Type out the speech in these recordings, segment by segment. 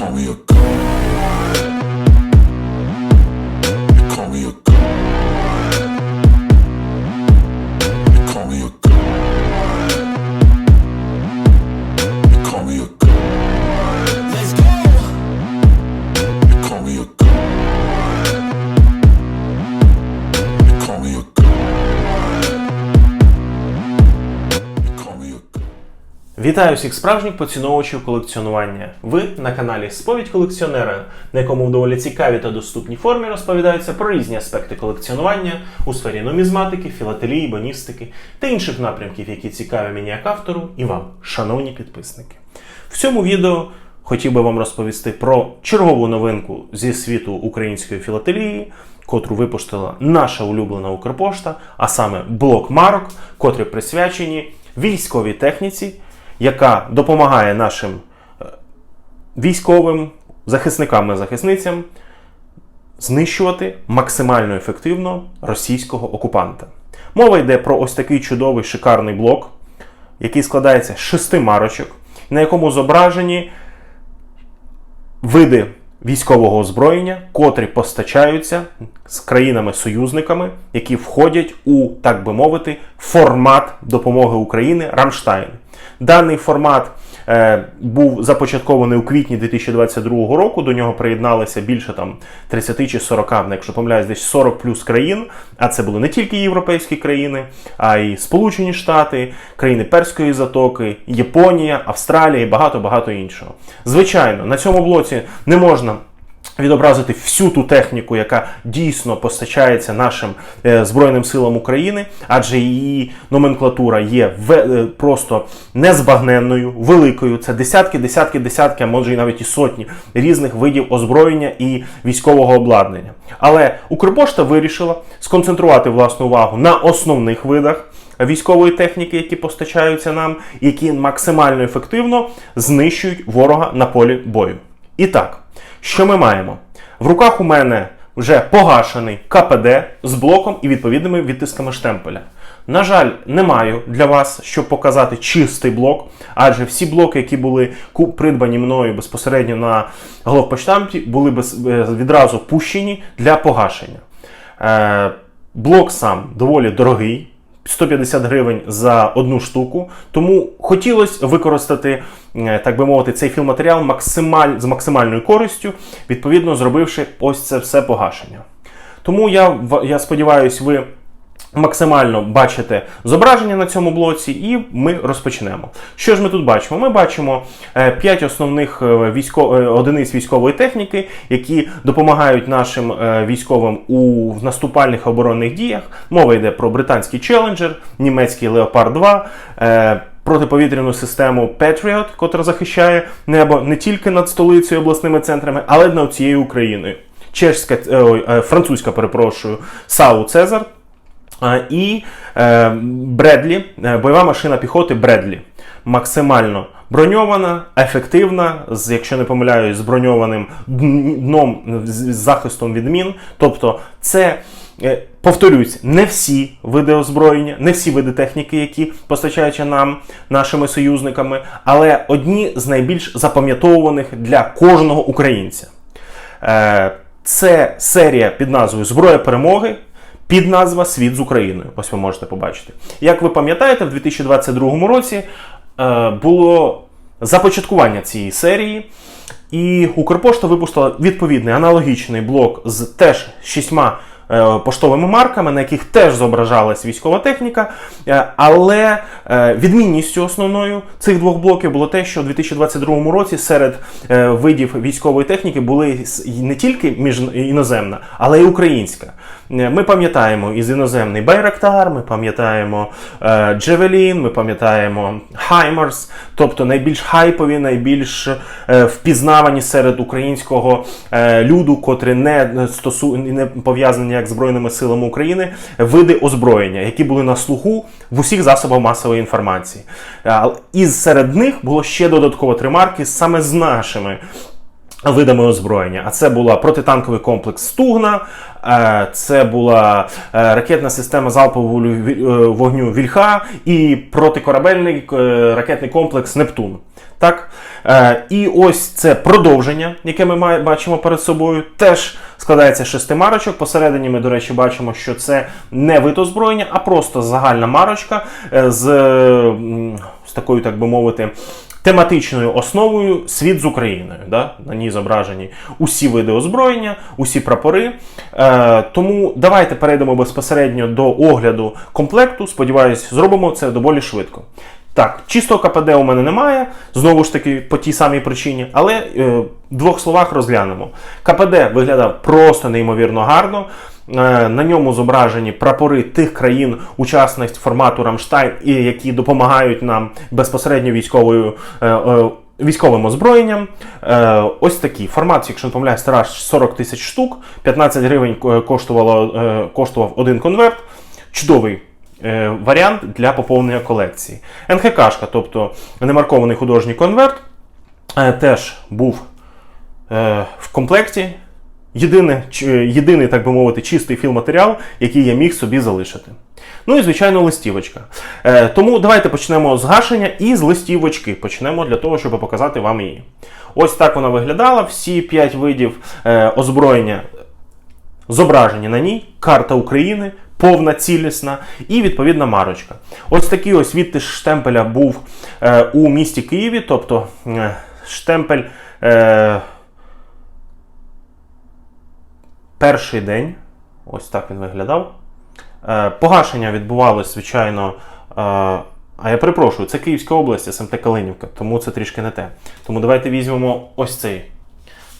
call me a god. Вітаю всіх справжніх поціновувачів колекціонування. Ви на каналі Сповідь колекціонера, на якому в доволі цікавій та доступній формі розповідаються про різні аспекти колекціонування у сфері нумізматики, філателії, боністики та інших напрямків, які цікаві мені як автору і вам, шановні підписники. В цьому відео хотів би вам розповісти про чергову новинку зі світу української філателії, котру випустила наша улюблена Укрпошта, а саме блок марок, котрі присвячені військовій техніці, яка допомагає нашим е, військовим захисникам і захисницям знищувати максимально ефективно російського окупанта. Мова йде про ось такий чудовий шикарний блок, який складається з шести марочок, на якому зображені види військового озброєння, котрі постачаються з країнами-союзниками, які входять у, так би мовити, формат допомоги України Рамштайн. Даний формат був започаткований у квітні 2022 року. До нього приєдналися більше там 30 чи 40, ну, якщо помиляюсь, десь 40 плюс країн. А це були не тільки європейські країни, а й Сполучені Штати, країни Перської затоки, Японія, Австралія і багато багато іншого. Звичайно, на цьому блоці не можна. Відобразити всю ту техніку, яка дійсно постачається нашим е, Збройним силам України, адже її номенклатура є е, просто незбагненною, великою. Це десятки, десятки, десятки, а може і навіть і сотні різних видів озброєння і військового обладнання. Але Укрпошта вирішила сконцентрувати власну увагу на основних видах військової техніки, які постачаються нам, які максимально ефективно знищують ворога на полі бою. І так. Що ми маємо? В руках у мене вже погашений КПД з блоком і відповідними відтисками штемпеля. На жаль, не маю для вас, щоб показати чистий блок, адже всі блоки, які були придбані мною безпосередньо на головпочтамті, були е, відразу пущені для погашення. Е, блок сам доволі дорогий. 150 гривень за одну штуку. Тому хотілося використати, е, так би мовити, цей філматеріал максималь, з максимальною користю, відповідно зробивши ось це все погашення. Тому я, я сподіваюся, ви максимально бачите зображення на цьому блоці, і ми розпочнемо. Що ж ми тут бачимо? Ми бачимо 5 основних е, військо... е, одиниць військової техніки, які допомагають нашим е, військовим у наступальних оборонних діях. Мова йде про британський Challenger, німецький Leopard 2. е, Протиповітряну систему Patriot, котра захищає небо не тільки над столицею обласними центрами, але й над цією Україною. Чешська, е, е, французька, перепрошую, САУ Цезар, І е, Бредлі, е, бойова машина піхоти Бредлі. Максимально броньована, ефективна, з, якщо не помиляюсь, з броньованим дном з захистом від мін. Тобто, це. е, Повторюсь, не всі види озброєння, не всі види техніки, які постачаються нам нашими союзниками, але одні з найбільш запам'ятовуваних для кожного українця. Це серія під назвою Зброя перемоги. Під назва Світ з Україною. Ось ви можете побачити. Як ви пам'ятаєте, в 2022 році е, було започаткування цієї серії, і Укрпошта випустила відповідний аналогічний блок з теж шістьма е, поштовими марками, на яких теж зображалась військова техніка. Е, Але відмінністю основною цих двох блоків було те, що у 2022 році серед видів військової техніки були не тільки між іноземна, але й українська. Е, Ми пам'ятаємо із іноземний Байрактар, ми пам'ятаємо е, Джевелін, ми пам'ятаємо Хаймарс, тобто найбільш хайпові, найбільш е, впізнавані серед українського люду, котрі не стосу не пов'язані як Збройними силами України, види озброєння, які були на слуху в усіх засобах масової інформації. І серед них було ще додатково три марки саме з нашими видами озброєння. А це була протитанковий комплекс Стугна, е, це була е, ракетна система залпового е, вогню Вільха і протикорабельний ракетний комплекс Нептун. Так? І ось це продовження, яке ми бачимо перед собою, теж складається з шести марочок. Посередині ми, до речі, бачимо, що це не вид озброєння, а просто загальна марочка з, з такою, так би мовити, тематичною основою світ з Україною. Да? На ній зображені усі види озброєння, усі прапори. Е, тому давайте перейдемо безпосередньо до огляду комплекту. Сподіваюсь, зробимо це доволі швидко. Так, чистого КПД у мене немає, знову ж таки, по тій самій причині, але е, в двох словах розглянемо. КПД виглядав просто неймовірно гарно. Е, На ньому зображені прапори тих країн, учасниць формату Рамштайн, і які допомагають нам безпосередньо військовою. е, е, Військовим озброєнням. Е, ось такий формат, якщо не помиляюсь, тираж 40 тисяч штук, 15 гривень е, коштувало, е, коштував один конверт. Чудовий варіант для поповнення колекції. НХКшка, тобто немаркований художній конверт, е, теж був е, в комплекті. Єдине, е, єдиний, так би мовити, чистий філматеріал, який я міг собі залишити. Ну і, звичайно, листівочка. Е, тому давайте почнемо з гашення і з листівочки. Почнемо для того, щоб показати вам її. Ось так вона виглядала. Всі 5 видів е, озброєння зображені на ній, карта України, повна цілісна і відповідна марочка. Ось такий ось відтиск штемпеля був е, у місті Києві, тобто е, штемпель е, перший день. Ось так він виглядав. Е, погашення відбувалось, звичайно. Е, а я перепрошую, це Київська область, СМТ Калинівка, тому це трішки не те. Тому давайте візьмемо ось цей.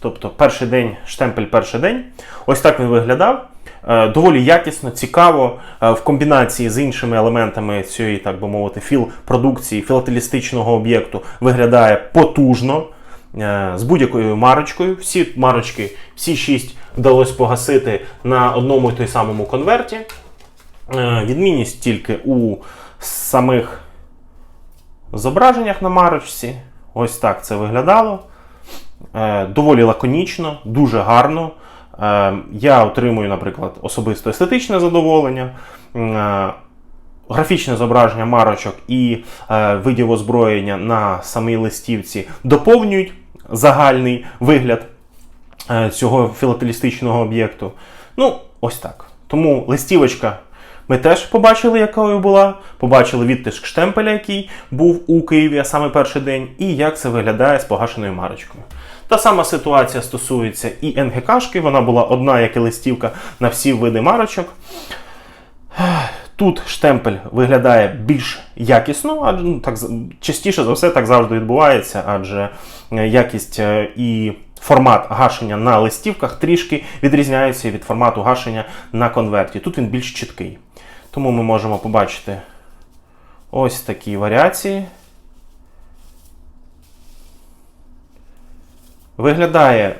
Тобто перший день, штемпель перший день. Ось так він виглядав. Е, Доволі якісно, цікаво е, в комбінації з іншими елементами цієї, так би мовити, філ-продукції, філателістичного об'єкту виглядає потужно. е, З будь-якою марочкою. Всі марочки, всі шість вдалося погасити на одному і той самому конверті. Відмінність тільки у самих зображеннях на марочці. Ось так це виглядало. Доволі лаконічно, дуже гарно. Е, я отримую, наприклад, особисто естетичне задоволення. Е, Графічне зображення марочок і е, видів озброєння на самій листівці доповнюють загальний вигляд е, цього філателістичного об'єкту. Ну, ось так. Тому листівочка ми теж побачили, якою була. Побачили відтиск штемпеля, який був у Києві, саме перший день, і як це виглядає з погашеною марочкою. Та сама ситуація стосується і НГКшки, вона була одна, як і листівка на всі види марочок. Тут штемпель виглядає більш якісно, адже ну, так частіше за все так завжди відбувається, адже е, якість е, і формат гашення на листівках трішки відрізняються від формату гашення на конверті. Тут він більш чіткий. Тому ми можемо побачити ось такі варіації. Виглядає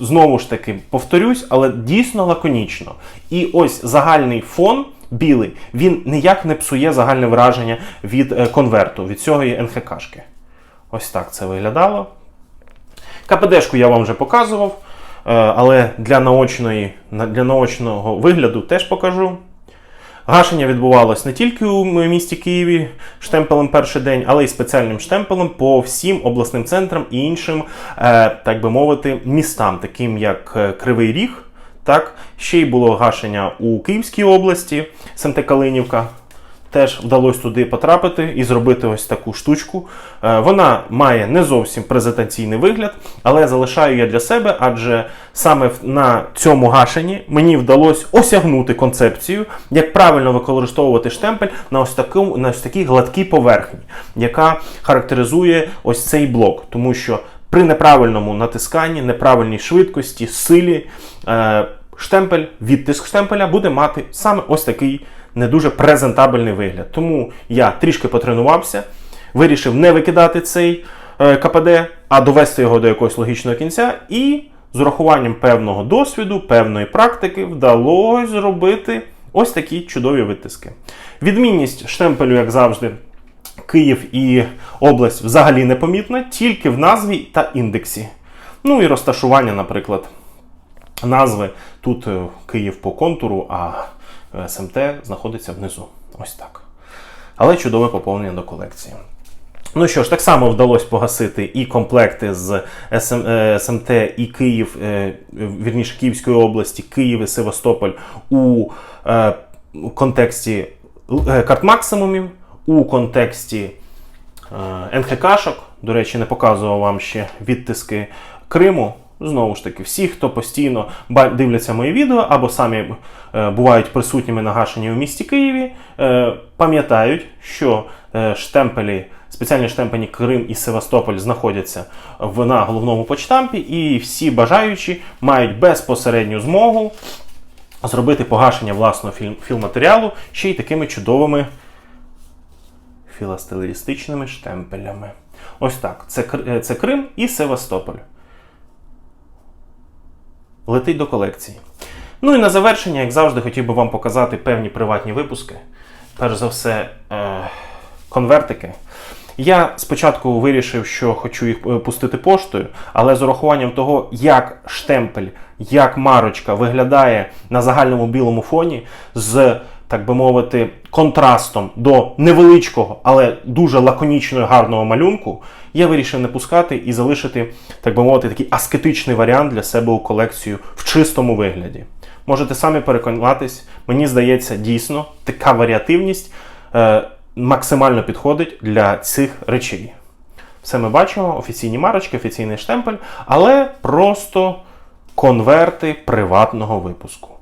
знову ж таки, повторюсь, але дійсно лаконічно. І ось загальний фон білий, він ніяк не псує загальне враження від е, конверту, від цієї НХКшки. Ось так це виглядало. КПДшку я вам вже показував, е, але для, наочної, для наочного вигляду теж покажу. Гашення відбувалось не тільки у місті Києві штемпелем перший день, але й спеціальним штемпелем по всім обласним центрам і іншим, е, так би мовити, містам, таким як е, Кривий Ріг. Так, ще й було гашення у Київській області, СМТ Калинівка. Теж вдалося туди потрапити і зробити ось таку штучку. Е, Вона має не зовсім презентаційний вигляд, але залишаю я для себе, адже саме на цьому гашенні мені вдалося осягнути концепцію, як правильно використовувати штемпель на ось, такому, на ось такій гладкій поверхні, яка характеризує ось цей блок. Тому що при неправильному натисканні, неправильній швидкості, силі, е, штемпель, відтиск штемпеля буде мати саме ось такий не дуже презентабельний вигляд. Тому я трішки потренувався, вирішив не викидати цей е, КПД, а довести його до якогось логічного кінця. І з урахуванням певного досвіду, певної практики вдалося зробити ось такі чудові витиски. Відмінність штемпелю, як завжди, Київ і область взагалі непомітна, тільки в назві та індексі. Ну і розташування, наприклад, назви. Тут е, Київ по контуру, а СМТ знаходиться внизу. Ось так. Але чудове поповнення до колекції. Ну що ж, так само вдалося погасити і комплекти з е, СМТ і Київ, е, вірніше Київської області, Київ і Севастополь у е, контексті карт максимумів, у контексті НХКшок. До речі, не показував вам ще відтиски Криму. Знову ж таки, всі, хто постійно дивляться мої відео або самі е, бувають присутніми на гашенні у місті Києві, е, пам'ятають, що е, штемпелі, спеціальні штемпелі Крим і Севастополь знаходяться на головному почтампі, і всі бажаючі мають безпосередню змогу зробити погашення власного філматеріалу ще й такими чудовими філастилістичними штемпелями. Ось так. Це, це Крим і Севастополь. Летить до колекції. Ну і на завершення, як завжди, хотів би вам показати певні приватні випуски. Перш за все, е, конвертики. Я спочатку вирішив, що хочу їх е, пустити поштою, але з урахуванням того, як штемпель, як марочка виглядає на загальному білому фоні, з, так би мовити, контрастом до невеличкого, але дуже лаконічного гарного малюнку, я вирішив не пускати і залишити, так би мовити, такий аскетичний варіант для себе у колекцію в чистому вигляді. Можете самі переконатись, мені здається, дійсно така варіативність е, максимально підходить для цих речей. Все ми бачимо, офіційні марочки, офіційний штемпель, але просто конверти приватного випуску.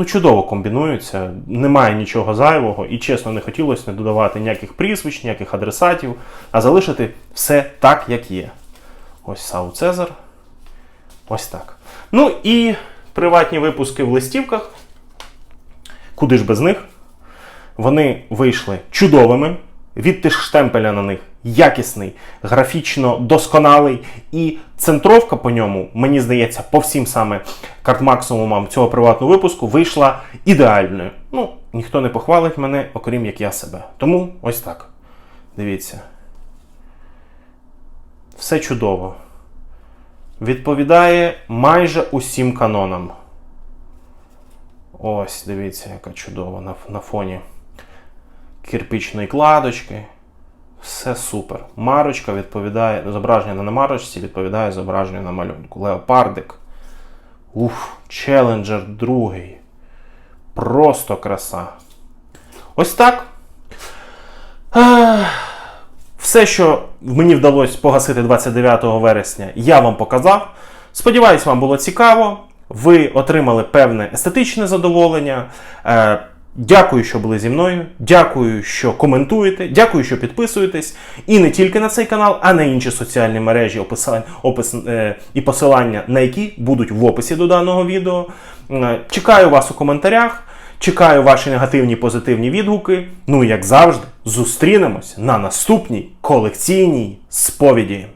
Ну, чудово комбінуються, немає нічого зайвого, і чесно, не хотілося не додавати ніяких прізвищ, ніяких адресатів, а залишити все так, як є. Ось Сау Цезар. Ось так. Ну і приватні випуски в листівках. Куди ж без них? Вони вийшли чудовими. Відтиск штемпеля на них якісний, графічно досконалий. І центровка по ньому, мені здається, по всім саме карт-максимумам цього приватного випуску вийшла ідеальною. Ну, ніхто не похвалить мене, окрім як я себе. Тому ось так. Дивіться. Все чудово. Відповідає майже усім канонам. Ось, дивіться, яка чудова на, на фоні кирпичної кладочки. Все супер. Марочка відповідає, зображення на марочці відповідає зображенню на малюнку. Леопардик. Уф, челенджер другий. Просто краса. Ось так. Все, що мені вдалося погасити 29 вересня, я вам показав. Сподіваюсь, вам було цікаво. Ви отримали певне естетичне задоволення. Дякую, що були зі мною. Дякую, що коментуєте. Дякую, що підписуєтесь. І не тільки на цей канал, а на інші соціальні мережі, описа- опис, е, і посилання на які будуть в описі до даного відео. Е, Чекаю вас у коментарях. Чекаю ваші негативні позитивні відгуки. Ну і як завжди, зустрінемось на наступній колекційній сповіді.